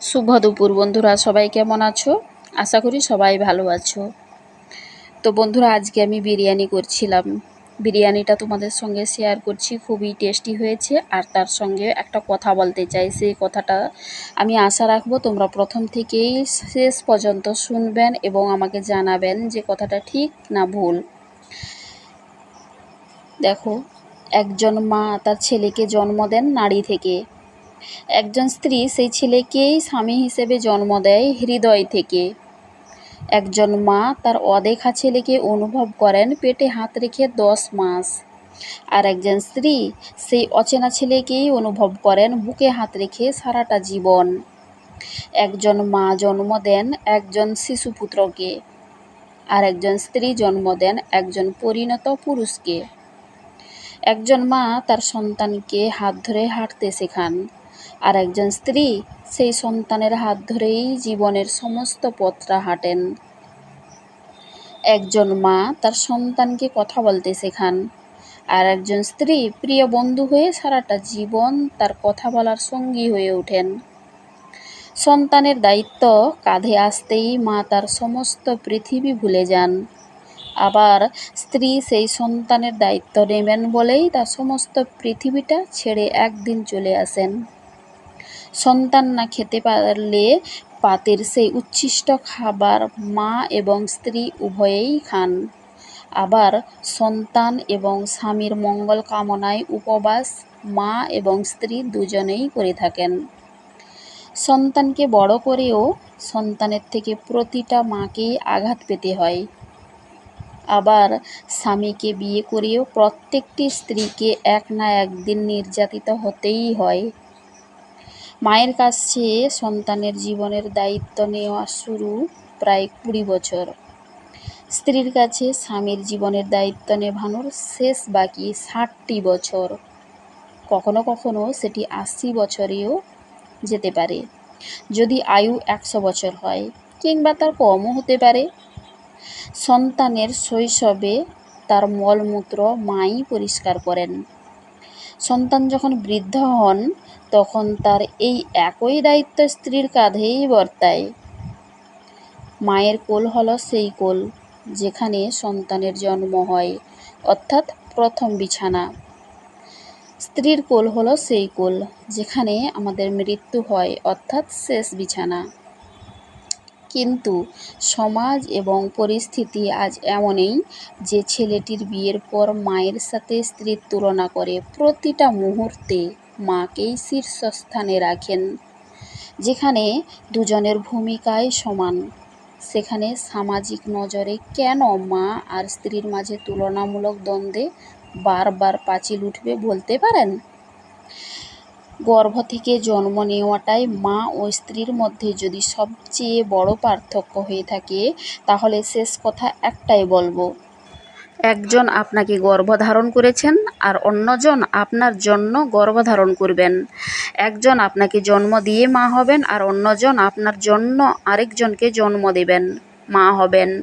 শুভ দুপুর বন্ধুরা, সবাই কেমন আছো? আশা করি সবাই ভালো আছো। তো বন্ধুরা, আজকে আমি বিরিয়ানি করছিলাম। বিরিয়ানিটা তোমাদের সঙ্গে শেয়ার করছি, খুবই টেস্টি হয়েছে। আর তার সঙ্গে একটা কথা বলতে চাই, সেই কথাটা আমি আশা রাখব তোমরা প্রথম থেকেই শেষ পর্যন্ত শুনবেন এবং আমাকে জানাবেন যে কথাটা ঠিক না ভুল। দেখো, একজন মা তার ছেলেকে জন্ম দেন নারী থেকে। একজন স্ত্রী সেই ছেলেকেই স্বামী হিসেবে জন্ম দেয় হৃদয় থেকে। একজন মা তার অদেখা ছেলেকে অনুভব করেন পেটে হাত রেখে দশ মাস। আর একজন স্ত্রী সেই অচেনা ছেলেকেই অনুভব করেন বুকে হাত রেখে সারাটা জীবন। একজন মা জন্ম দেন একজন শিশুপুত্রকে আর একজন স্ত্রী জন্ম দেন একজন পরিণত পুরুষকে। একজন মা তার সন্তানকে হাত ধরে হাঁটতে শেখান। আর একজন স্ত্রী সেই সন্তানের হাত ধরেই জীবনের সমস্ত পথটা হাঁটেন। একজন মা তার সন্তানকে কথা বলতে শেখান আর একজন স্ত্রী প্রিয় বন্ধু হয়ে সারাটা জীবন তার কথা বলার সঙ্গী হয়ে ওঠেন। সন্তানের দায়িত্ব কাঁধে আসতেই মা তার সমস্ত পৃথিবী ভুলে যান। আবার স্ত্রী সেই সন্তানের দায়িত্ব নেবেন বলেই তার সমস্ত পৃথিবীটা ছেড়ে একদিন চলে আসেন। সন্তান না খেতে পারলে পাতের সেই উচ্ছিষ্ট খাবার মা এবং স্ত্রী উভয়েই খান। আবার সন্তান এবং স্বামীর মঙ্গল কামনায় উপবাস মা এবং স্ত্রী দুজনেই করে থাকেন। সন্তানকে বড় করেও সন্তানের থেকে প্রতিটা মাকেই আঘাত পেতে হয়। আবার স্বামীকে বিয়ে করেও প্রত্যেকটি স্ত্রীকে এক না একদিন নির্যাতিত হতেই হয়। মায়ের কাছে সন্তানের জীবনের দায়িত্ব নেওয়া শুরু প্রায় কুড়ি বছর। স্ত্রীর কাছে স্বামীর জীবনের দায়িত্ব নেভানোর শেষ বাকি ষাটটি বছর। কখনো কখনো সেটি আশি বছরেও যেতে পারে। যদি আয়ু একশো বছর হয়, কিংবা তার কমও হতে পারে। সন্তানের শৈশবে তার মলমূত্র মাই পরিষ্কার করেন। সন্তান যখন বৃদ্ধ হন, তখন তার এই একই দায়িত্ব স্ত্রীর কাঁধেই বর্তায়। মায়ের কোল হল সেই কোল যেখানে সন্তানের জন্ম হয়, অর্থাৎ প্রথম বিছানা। স্ত্রীর কোল হলো সেই কোল যেখানে আমাদের মৃত্যু হয়, অর্থাৎ শেষ বিছানা। কিন্তু সমাজ এবং পরিস্থিতি আজ এমনই যে ছেলেটির বিয়ের পর মায়ের সাথে স্ত্রীর তুলনা করে প্রতিটা মুহূর্তে মাকেই শীর্ষস্থানে রাখেন, যেখানে দুজনের ভূমিকায় সমান। সেখানে সামাজিক নজরে কেন মা আর স্ত্রীর মাঝে তুলনামূলক দ্বন্দ্বে বারবার পাঁচিল উঠবে বলতে পারেন? গর্ভ থেকে জন্ম নেওয়াটাই মা ও স্ত্রীর মধ্যে যদি সবচেয়ে বড় পার্থক্য হয়ে থাকে, তাহলে শেষ কথা একটাই বলব। একজন আপনাকে গর্ভধারণ করেছেন আর অন্যজন আপনার জন্য গর্ভধারণ করবেন। একজন আপনাকে জন্ম দিয়ে মা হবেন আর অন্যজন আপনার জন্য আরেকজনকে জন্ম দেবেন, মা হবেন।